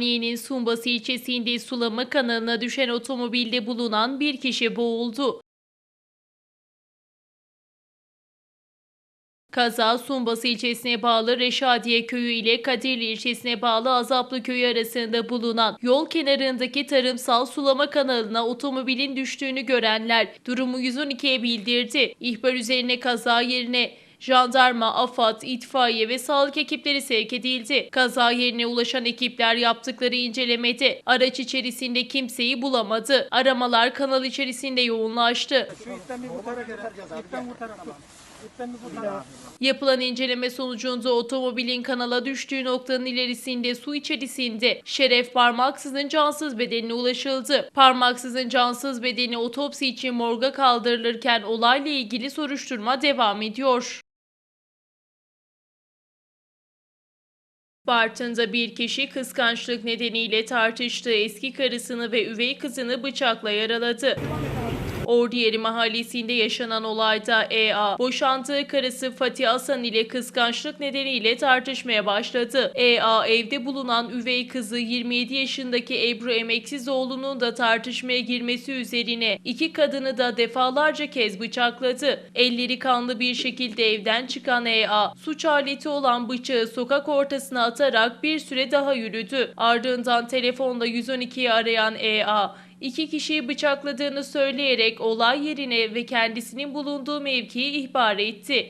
Osmaniye'nin Sumbası ilçesinde sulama kanalına düşen otomobilde bulunan bir kişi boğuldu. Kaza Sumbası ilçesine bağlı Reşadiye köyü ile Kadirli ilçesine bağlı Azaplı köyü arasında bulunan yol kenarındaki tarımsal sulama kanalına otomobilin düştüğünü görenler durumu 112'ye bildirdi. İhbar üzerine kaza yerine Jandarma, AFAD, itfaiye ve sağlık ekipleri sevk edildi. Kaza yerine ulaşan ekipler yaptıkları incelemede araç içerisinde kimseyi bulamadı. Aramalar kanal içerisinde yoğunlaştı. Yapılan inceleme sonucunda otomobilin kanala düştüğü noktanın ilerisinde su içerisinde Şeref Parmaksız'ın cansız bedenine ulaşıldı. Parmaksız'ın cansız bedeni otopsi için morga kaldırılırken olayla ilgili soruşturma devam ediyor. Bartın'da bir kişi kıskançlık nedeniyle tartıştığı eski karısını ve üvey kızını bıçakla yaraladı. Ordiyeri mahallesinde yaşanan olayda EA, boşandığı karısı Fatih Asan ile kıskançlık nedeniyle tartışmaya başladı. EA, evde bulunan üvey kızı 27 yaşındaki Ebru Emeksizoğlu'nun da tartışmaya girmesi üzerine iki kadını da defalarca kez bıçakladı. Elleri kanlı bir şekilde evden çıkan EA, suç aleti olan bıçağı sokak ortasına atarak bir süre daha yürüdü. Ardından telefonla 112'yi arayan EA, iki kişiyi bıçakladığını söyleyerek olay yerine ve kendisinin bulunduğu mevkiyi ihbar etti.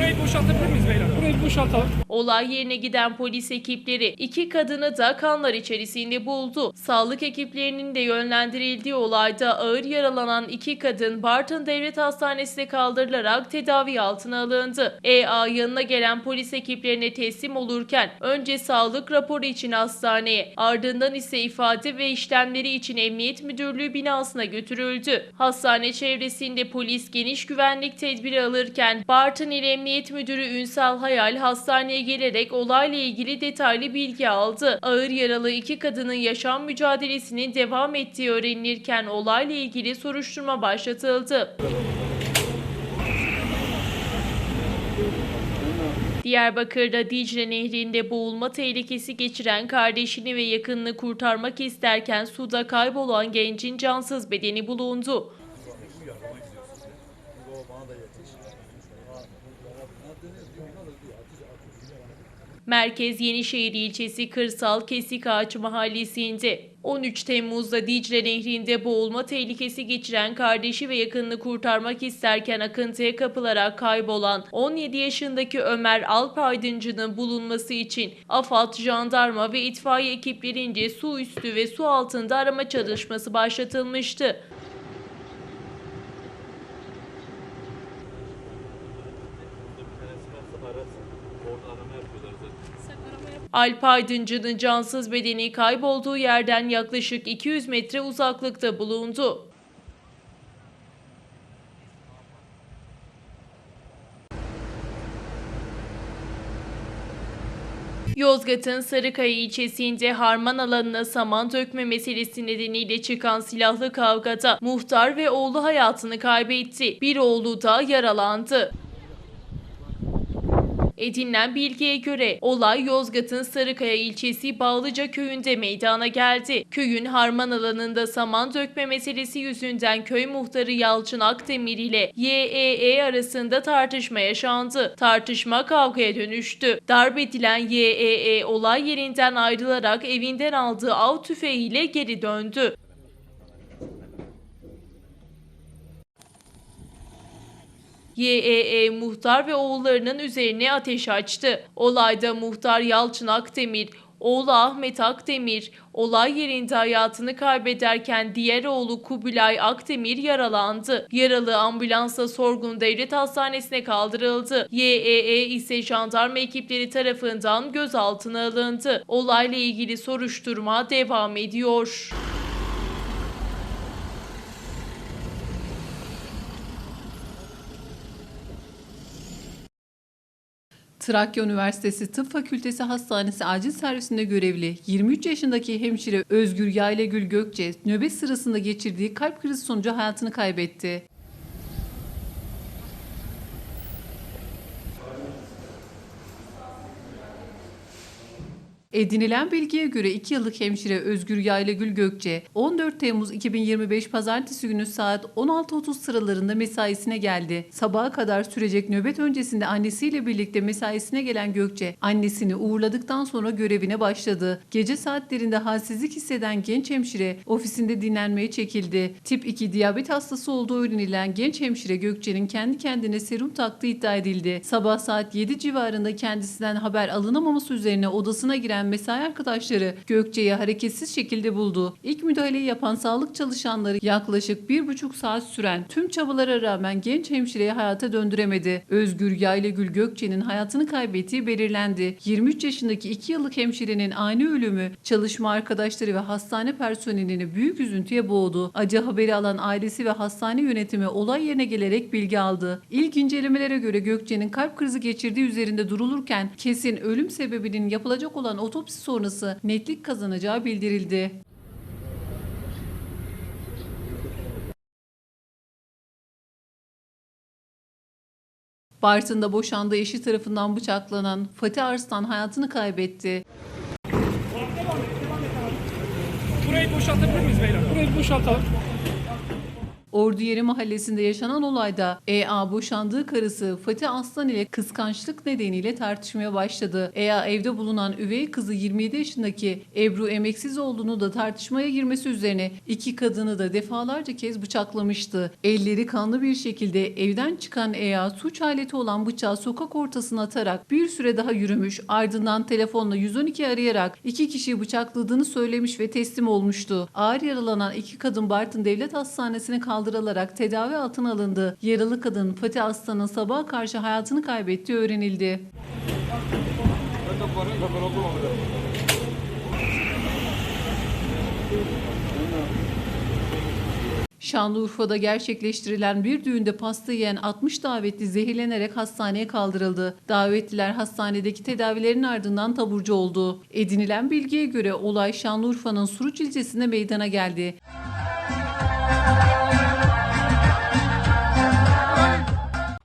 Burayı boşaltabilir miyiz beyler? Burayı boşaltalım. Olay yerine giden polis ekipleri iki kadını da kanlar içerisinde buldu. Sağlık ekiplerinin de yönlendirildiği olayda ağır yaralanan iki kadın Bartın Devlet Hastanesi'ne kaldırılarak tedavi altına alındı. EA yanına gelen polis ekiplerine teslim olurken önce sağlık raporu için hastaneye ardından ise ifade ve işlemleri için Emniyet Müdürlüğü binasına götürüldü. Hastane çevresinde polis geniş güvenlik tedbiri alırken Bartın İl Emniyet Müdürü Ünsal Hayal hastaneye gelerek olayla ilgili detaylı bilgi aldı. Ağır yaralı iki kadının yaşam mücadelesinin devam ettiği öğrenilirken olayla ilgili soruşturma başlatıldı. Diyarbakır'da Dicle Nehri'nde boğulma tehlikesi geçiren kardeşini ve yakınını kurtarmak isterken suda kaybolan gencin cansız bedeni bulundu. Merkez Yenişehir ilçesi Kırsal Kesik Ağaç mahallesinde 13 Temmuz'da Dicle Nehri'nde boğulma tehlikesi geçiren kardeşi ve yakınını kurtarmak isterken akıntıya kapılarak kaybolan 17 yaşındaki Ömer Alpaydıncı'nın bulunması için AFAD, jandarma ve itfaiye ekiplerince su üstü ve su altında arama çalışması başlatılmıştı. Alp Aydıncı'nın cansız bedeni kaybolduğu yerden yaklaşık 200 metre uzaklıkta bulundu. Yozgat'ın Sarıkaya ilçesinde harman alanına saman dökme meselesi nedeniyle çıkan silahlı kavgada muhtar ve oğlu hayatını kaybetti. Bir oğlu da yaralandı. Edinilen bilgiye göre olay Yozgat'ın Sarıkaya ilçesi Bağlıca köyünde meydana geldi. Köyün harman alanında saman dökme meselesi yüzünden köy muhtarı Yalçın Akdemir ile YEE arasında tartışma yaşandı. Tartışma kavgaya dönüştü. Darp edilen YEE olay yerinden ayrılarak evinden aldığı av tüfeğiyle geri döndü. YEE muhtar ve oğullarının üzerine ateş açtı. Olayda muhtar Yalçın Akdemir, oğlu Ahmet Akdemir olay yerinde hayatını kaybederken diğer oğlu Kubilay Akdemir yaralandı. Yaralı ambulansla Sorgun Devlet Hastanesi'ne kaldırıldı. YEE ise jandarma ekipleri tarafından gözaltına alındı. Olayla ilgili soruşturma devam ediyor. Trakya Üniversitesi Tıp Fakültesi Hastanesi acil servisinde görevli 23 yaşındaki hemşire Özgür Yaylegül Gökçe nöbet sırasında geçirdiği kalp krizi sonucu hayatını kaybetti. Edinilen bilgiye göre 2 yıllık hemşire Özgür Yaylagül Gökçe 14 Temmuz 2025 Pazartesi günü saat 16.30 sıralarında mesaisine geldi. Sabaha kadar sürecek nöbet öncesinde annesiyle birlikte mesaisine gelen Gökçe annesini uğurladıktan sonra görevine başladı. Gece saatlerinde halsizlik hisseden genç hemşire ofisinde dinlenmeye çekildi. Tip 2 diyabet hastası olduğu öğrenilen genç hemşire Gökçe'nin kendi kendine serum taktığı iddia edildi. Sabah saat 7 civarında kendisinden haber alınamaması üzerine odasına giren mesai arkadaşları Gökçe'yi hareketsiz şekilde buldu. İlk müdahaleyi yapan sağlık çalışanları yaklaşık bir buçuk saat süren tüm çabalara rağmen genç hemşireyi hayata döndüremedi. Özgür Yaylagül Gökçe'nin hayatını kaybettiği belirlendi. 23 yaşındaki 2 yıllık hemşirenin ani ölümü çalışma arkadaşları ve hastane personelini büyük üzüntüye boğdu. Acı haberi alan ailesi ve hastane yönetimi olay yerine gelerek bilgi aldı. İlk incelemelere göre Gökçe'nin kalp krizi geçirdiği üzerinde durulurken kesin ölüm sebebinin yapılacak olan otopsi sonrası netlik kazanacağı bildirildi. Bartın'da boşandığı eşi tarafından bıçaklanan Fatih Arslan hayatını kaybetti. Burayı boşaltabilir miyiz beyler? Burayı boşaltalım. Orduyeri mahallesinde yaşanan olayda EA boşandığı karısı Fatih Aslan ile kıskançlık nedeniyle tartışmaya başladı. EA evde bulunan üvey kızı 27 yaşındaki Ebru emeksiz olduğunu da tartışmaya girmesi üzerine iki kadını da defalarca kez bıçaklamıştı. Elleri kanlı bir şekilde evden çıkan EA suç aleti olan bıçağı sokak ortasına atarak bir süre daha yürümüş ardından telefonla 112 arayarak iki kişiyi bıçakladığını söylemiş ve teslim olmuştu. Ağır yaralanan iki kadın Bartın Devlet Hastanesi'ne kaldırılarak tedavi altına alındı. Yaralı kadın Fatih Aslan'ın sabaha karşı hayatını kaybettiği öğrenildi. Şanlıurfa'da gerçekleştirilen bir düğünde pasta yiyen 60 davetli zehirlenerek hastaneye kaldırıldı. Davetliler hastanedeki tedavilerin ardından taburcu oldu. Edinilen bilgiye göre olay Şanlıurfa'nın Suruç ilçesinde meydana geldi.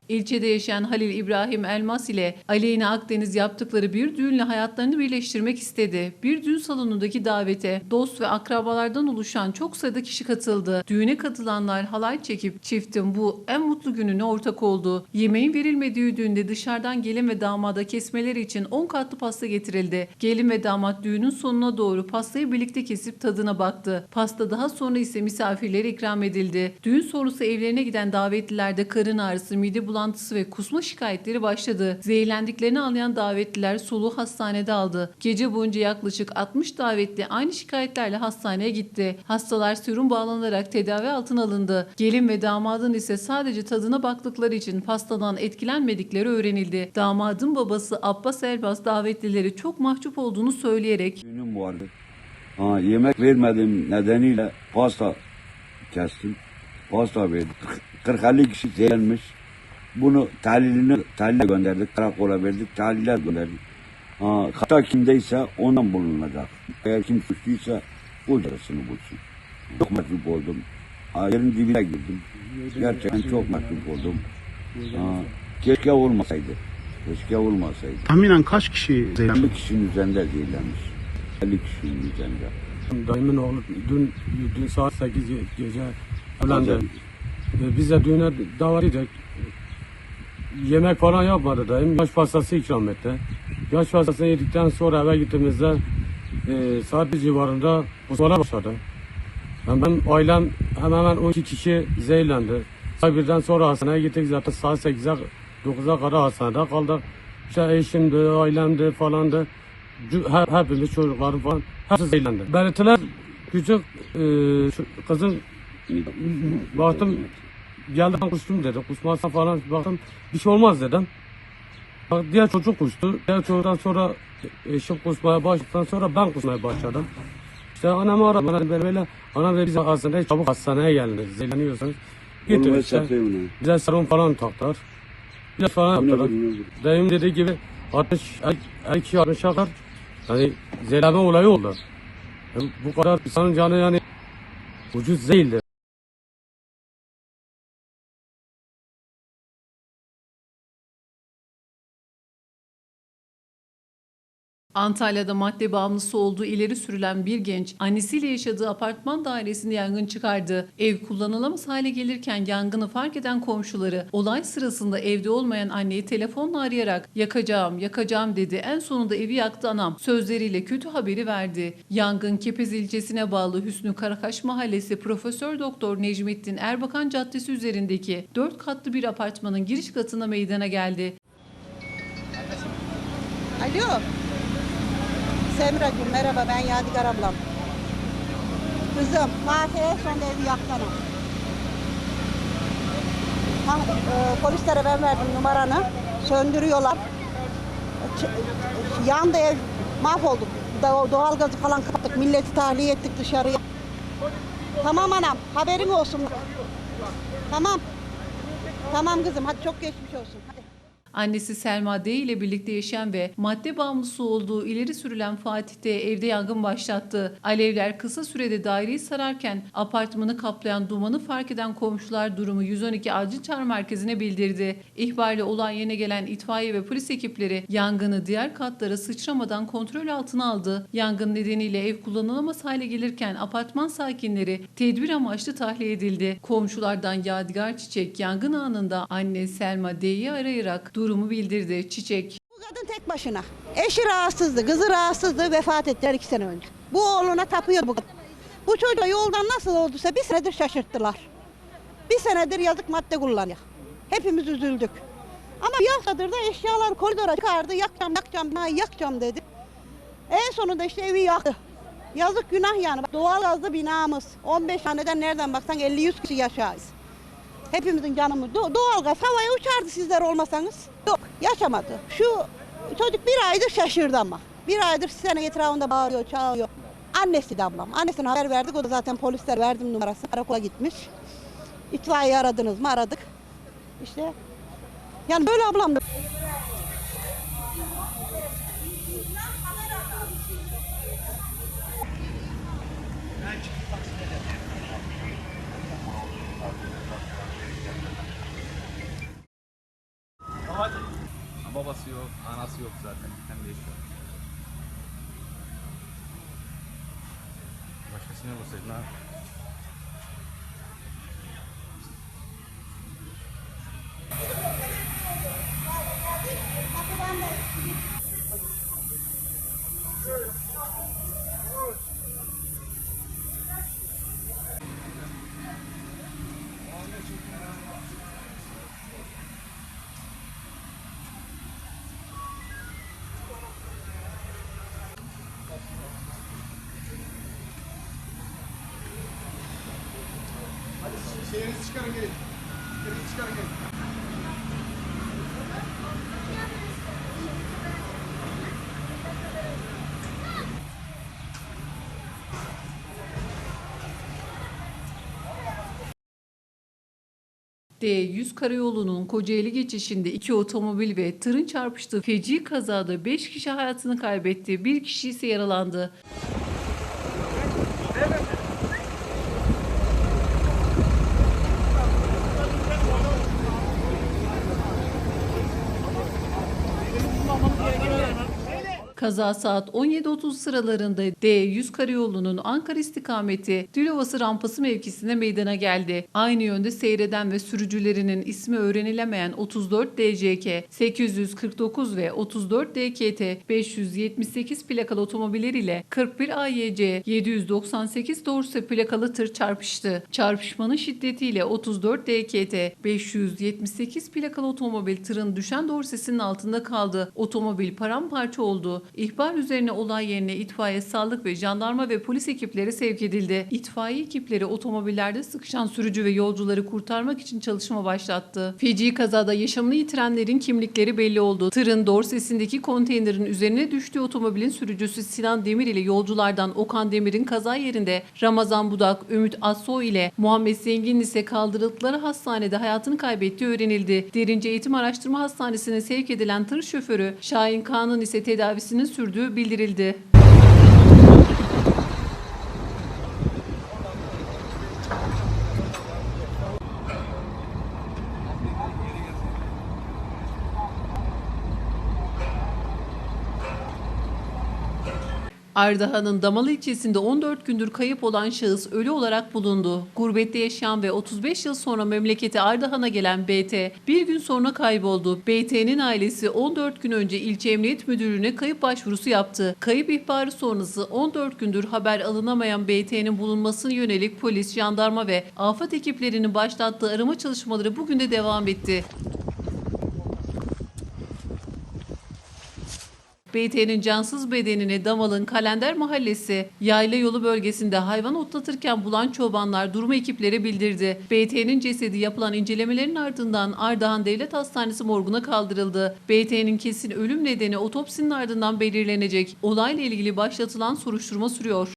İlçede yaşayan Halil İbrahim Elmas ile Aleyna Akdeniz yaptıkları bir düğünle hayatlarını birleştirmek istedi. Bir düğün salonundaki davete dost ve akrabalardan oluşan çok sayıda kişi katıldı. Düğüne katılanlar halay çekip çiftin bu en mutlu gününe ortak oldu. Yemeğin verilmediği düğünde dışarıdan gelin ve damada kesmeleri için 10 katlı pasta getirildi. Gelin ve damat düğünün sonuna doğru pastayı birlikte kesip tadına baktı. Pasta daha sonra ise misafirlere ikram edildi. Düğün sonrası evlerine giden davetlilerde karın ağrısı, mide bulantısı ve kusma şikayetleri başladı. Zehirlendiklerini anlayan davetliler soluğu hastanede aldı. Gece boyunca yaklaşık 60 davetli aynı şikayetlerle hastaneye gitti. Hastalar serum bağlanarak tedavi altına alındı. Gelin ve damadın ise sadece tadına baktıkları için pastadan etkilenmedikleri öğrenildi. Damadın babası Abbas Elbas davetlileri çok mahcup olduğunu söyleyerek Düğünüm vardı. Ha, yemek vermediğim nedeniyle pasta kestim. Pasta verdik. 40-50 kişi zehirlenmiş. Bunu tahlilini tahlile gönderdik. Karakola verdik. Tahliller gönderdik. Ha, hata kimdeyse ondan bulunacak. Eğer kim suçluysa o cezasını bulsun. Çok mahcup oldum. Ha, yerin dibine girdim. Gerçekten çok mahcup oldum. Ha, keşke olmasaydı. Keşke olmasaydı. Tahminen kaç kişi zehirlendi? 50 kişinin üzerinde zehirlenmiş. 50 kişinin üzerinde. Dayımın oğlu dün, dün saat 8 ge- gece evlendi. Ee, Biz de düğüne davetliydik. Yemek falan yapmadı dayım. Yaş pastası ikram etti. Yaş pastasını yedikten sonra eve gittiğimizde e, saat bir civarında kusmalar başladı. Yani ben ailem hemen hemen 12 kişi zehirlendi. Saat birden sonra hastaneye gittik zaten saat 8'e 9'a kadar hastanede kaldık. İşte eşimdi, ailemdi falandı. Her, hepimiz çocuklarım falan hepsi zehirlendi. Belirtiler küçük e, kızın baktım ben kustum dedi. Kusmazsa falan baktım bir şey olmaz dedim. Bak, Diğer çocuk kustu. Diğer çocuktan sonra eşim kusmaya başladıktan sonra ben kusmaya başladım. İşte anamı aradım. Bana böyle böyle anam dedi bize hastaneye çabuk hastaneye gelin. Zehirleniyorsanız. Hesap işte. Bize serum falan taktılar. Biraz falan yaptılar. Dayım dediği gibi 60 her kişi 60 kadar yani zehirlenme olayı oldu. Yani bu kadar insanın canı yani ucuz değildi. Antalya'da madde bağımlısı olduğu ileri sürülen bir genç annesiyle yaşadığı apartman dairesinde yangın çıkardı. Ev kullanılamaz hale gelirken yangını fark eden komşuları olay sırasında evde olmayan anneyi telefonla arayarak yakacağım yakacağım dedi. En sonunda evi yaktı anam sözleriyle kötü haberi verdi. Yangın Kepez ilçesine bağlı Hüsnü Karakaş Mahallesi Profesör Doktor Necmettin Erbakan Caddesi üzerindeki 4 katlı bir apartmanın giriş katında meydana geldi. Alo. Semracığım merhaba ben Yadigar ablam. Kızım Fatih'e son evi yaktanım. Ha, e, polislere ben verdim numaranı. Söndürüyorlar. Ç- yandı ev. Mahvolduk. Da- Doğalgazı falan kapattık. Milleti tahliye ettik dışarıya. Tamam anam haberin olsun. Tamam. Tamam kızım hadi çok geçmiş olsun. Hadi. Annesi Selma D ile birlikte yaşayan ve madde bağımlısı olduğu ileri sürülen Fatih D evde yangın başlattı. Alevler kısa sürede daireyi sararken apartmanı kaplayan dumanı fark eden komşular durumu 112 acil çağrı merkezine bildirdi. İhbarla olay yerine gelen itfaiye ve polis ekipleri yangını diğer katlara sıçramadan kontrol altına aldı. Yangın nedeniyle ev kullanılamaz hale gelirken apartman sakinleri tedbir amaçlı tahliye edildi. Komşulardan Yadigar Çiçek yangın anında anne Selma D'yi arayarak durumu bildirdi. Çiçek Bu kadın tek başına. Eşi rahatsızdı, kızı rahatsızdı, vefat ettiler iki sene önce. Bu oğluna tapıyor bu kadın. Bu çocuğu yoldan nasıl olduysa bir senedir şaşırttılar. Bir senedir yazık madde kullanıyor. Hepimiz üzüldük. Ama bir haftadır da eşyalar koridora çıkardı. Yakacağım, yakacağım, ha, yakacağım dedi. En sonunda işte evi yaktı. Yazık günah yani. Doğal gazlı binamız. 15 haneden nereden baksan 50-100 kişi yaşayız. Hepimizin canımız. Do- doğalgaz havaya uçardı sizler olmasanız. Yok yaşamadı. Şu çocuk bir aydır şaşırdı ama. Bir aydır sene etrafında bağırıyor, çağırıyor. Annesi de ablam. Annesine haber verdik. O da zaten polisler verdim numarası. Karakola gitmiş. İtfaiye aradınız mı? Aradık. İşte yani böyle ablam. Babası yok, anası yok zaten. Kendi yaşıyor. Başkasına bulsaydın ha. D100 karayolunun Kocaeli geçişinde iki otomobil ve tırın çarpıştığı feci kazada 5 kişi hayatını kaybetti. Bir kişi ise yaralandı. Kaza saat 17.30 sıralarında D100 karayolunun Ankara istikameti Dilovası rampası mevkisinde meydana geldi. Aynı yönde seyreden ve sürücülerinin ismi öğrenilemeyen 34 DCK 849 ve 34 DKT 578 plakalı otomobiller ile 41 AYC 798 Dorse plakalı tır çarpıştı. Çarpışmanın şiddetiyle 34 DKT 578 plakalı otomobil tırın düşen dorsesinin altında kaldı. Otomobil paramparça oldu. İhbar üzerine olay yerine itfaiye, sağlık ve jandarma ve polis ekipleri sevk edildi. İtfaiye ekipleri otomobillerde sıkışan sürücü ve yolcuları kurtarmak için çalışma başlattı. Feci kazada yaşamını yitirenlerin kimlikleri belli oldu. Tırın dorsesindeki konteynerin üzerine düştüğü otomobilin sürücüsü Sinan Demir ile yolculardan Okan Demir'in kaza yerinde Ramazan Budak, Ümit Assoy ile Muhammed Zengin ise kaldırıldıkları hastanede hayatını kaybettiği öğrenildi. Derince Eğitim Araştırma Hastanesi'ne sevk edilen tır şoförü Şahin Kağan'ın ise tedavisinin sürdüğü bildirildi. Ardahan'ın Damalı ilçesinde 14 gündür kayıp olan şahıs ölü olarak bulundu. Gurbette yaşayan ve 35 yıl sonra memleketi Ardahan'a gelen BT bir gün sonra kayboldu. BT'nin ailesi 14 gün önce ilçe emniyet müdürlüğüne kayıp başvurusu yaptı. Kayıp ihbarı sonrası 14 gündür haber alınamayan BT'nin bulunmasına yönelik polis, jandarma ve afet ekiplerinin başlattığı arama çalışmaları bugün de devam etti. BT'nin cansız bedenini Damal'ın Kalender Mahallesi yayla yolu bölgesinde hayvan otlatırken bulan çobanlar durumu ekiplere bildirdi. BT'nin cesedi yapılan incelemelerin ardından Ardahan Devlet Hastanesi morguna kaldırıldı. BT'nin kesin ölüm nedeni otopsinin ardından belirlenecek. Olayla ilgili başlatılan soruşturma sürüyor.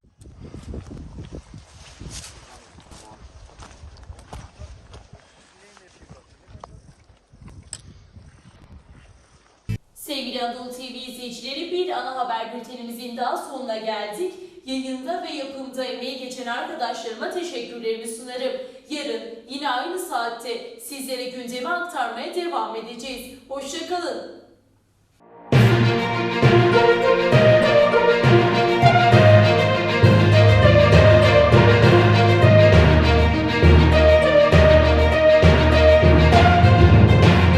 Sevgili Anadolu TV izleyicileri bir ana haber bültenimizin daha sonuna geldik. Yayında ve yapımda emeği geçen arkadaşlarıma teşekkürlerimi sunarım. Yarın yine aynı saatte sizlere gündemi aktarmaya devam edeceğiz. Hoşçakalın.